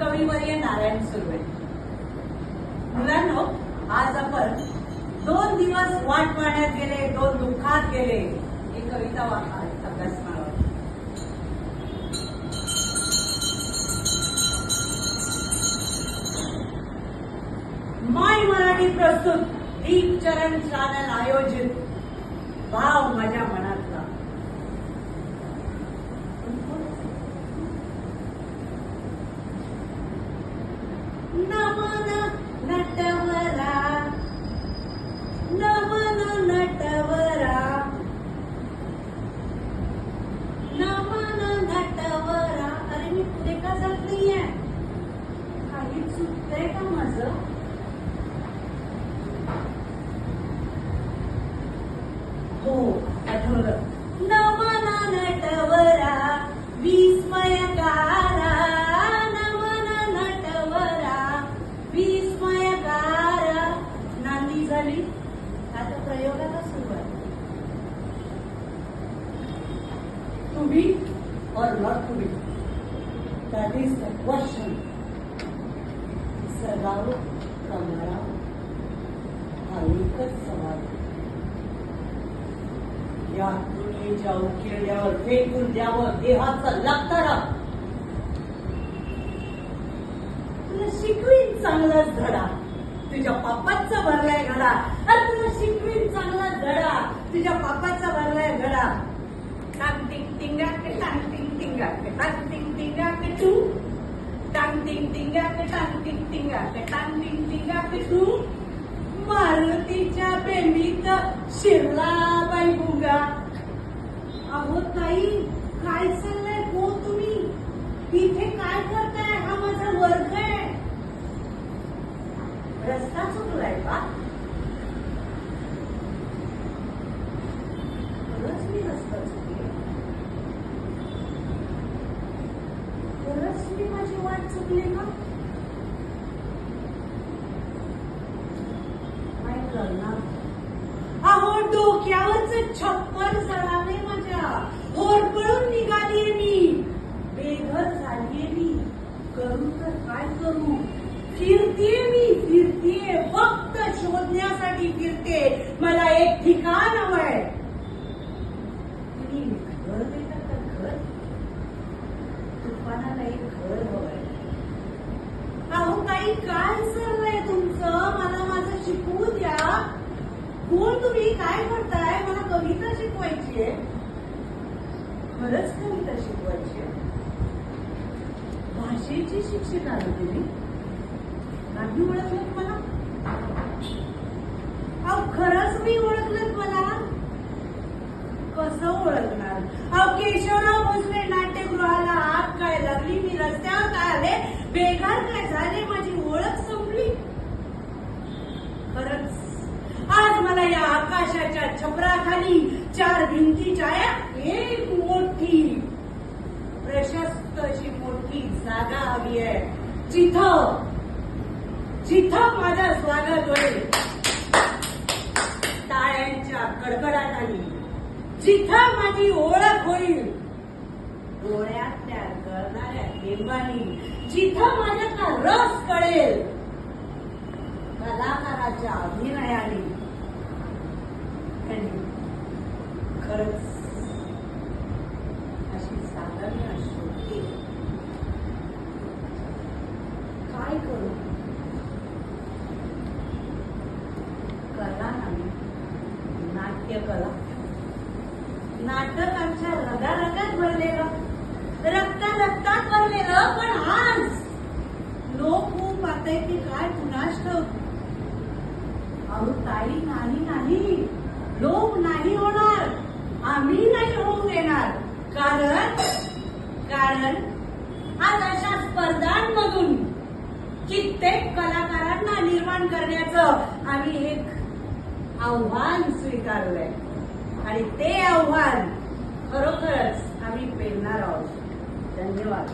कविवर्य नारायण सुर्वे. मुलांनो आज आपण दोन दिवस वाट पाहण्यात गेले दोन दुःखात गेले ही कविता वाचा अभ्यास मारा. माय मराठी प्रस्तुत दीप चरण चॅनल आयोजित. भाव माझ्या मनात नमन नटवरा नमन नटवरा नमन नटवरा अरे मी पुढे का जात नाहीये काही चुकतंय का माझं हो आठवलं. नमन नटवरा विस्मयकारा नमन नटवरा विस्मयकारा नांदी झाली. आता प्रयोगाला सुरुवात. तुम्ही और नॉट तुम्ही? Be that is the question. सराव कमरा हा एकच सवाल या दुनियेच्या उकिरड्यावर फेकून द्यावं देहाचं लागतारा तुला शिकवीन चांगलाच धडा. तुझ्या पापाचा भरलाय घडा अरे तुला शिकवीन चांगला धडा. तुझ्या पापाचा भरलाय घडा टांग टिंग टिंगा के टांग टिंग टिंगा के टांग टिंग टिंगा के टू टांग टिंग टिंगा के टांग टिंग टिंगा के टांग टिंग टिंगा के टू मारुतीच्या बेंबीत शिरला बाई गुंगा अहो ताई काय चाललंय हो तुम्ही इथे काय करताय हा माझा वर्ग आहे रस्ता चुकलाय का खरंच मी रस्ता चुकले खरंच मी माझी वाट चुकली का काय करणार अहो डोक्यावरच छप्पर जळाले माझ्या होरपळून निघालीये मी बेघर झालीये मी करू तर काय करू फिरते मी फिरते फक्त शोधण्यासाठी फिरते. मला एक ठिकाण हवंय. घर देतात का घर? तुफानाला एक घर हवंय. अहो काही काय चाललंय तुमचं? मला माझं शिकवू द्या. कोण तुम्ही? काय करताय मला कविता शिकवायची आहे. खरंच कविता शिकवायची आहे. भाषेची शिक्षिका आहे तुम्ही? नाही ओळखलं मला? अहो खरंच मी ओळखलं मला? कसं ओळखणार? अहो केशवराव भोसले नाट्यगृहाला आग काय लागली? मी रस्त्यावर काय आले? बेकार काय झाले? माझी ओळख संपली? खरंच. आज मला या आकाशाच्या छपराखाली चार भिंतीच्या छाया एक मोठी प्रशस्त अशी मोठी जागा हवी आहे. जिथं जिथं माझं स्वागत होईल टाळ्यांच्या कडकडाटाने. जिथं माझी ओळख होईल डोळ्यातल्या गळणाऱ्या थेंबानी जिथं माझ्यातला रस कळेल कलाकाराच्या अभिनयाने. खरंच अशी साधारण शोधते काय करू? कला नाट्यकला. नाटक आमच्या रगारगात भरलेलं. रक्ता रक्तात भरलेलं पण आज लोक खूप पाहताय की काय कुणास अहो ताई नाही नाही. लोक नाही होणार. आम्ही नाही होऊ देणार. कारण कारण आज अशा स्पर्धांमधून कित्येक कलाकारांना निर्माण करण्याचं आम्ही एक आव्हान स्वीकारलंय. आणि ते आव्हान खरोखरच आम्ही पेलणार आहोत. धन्यवाद.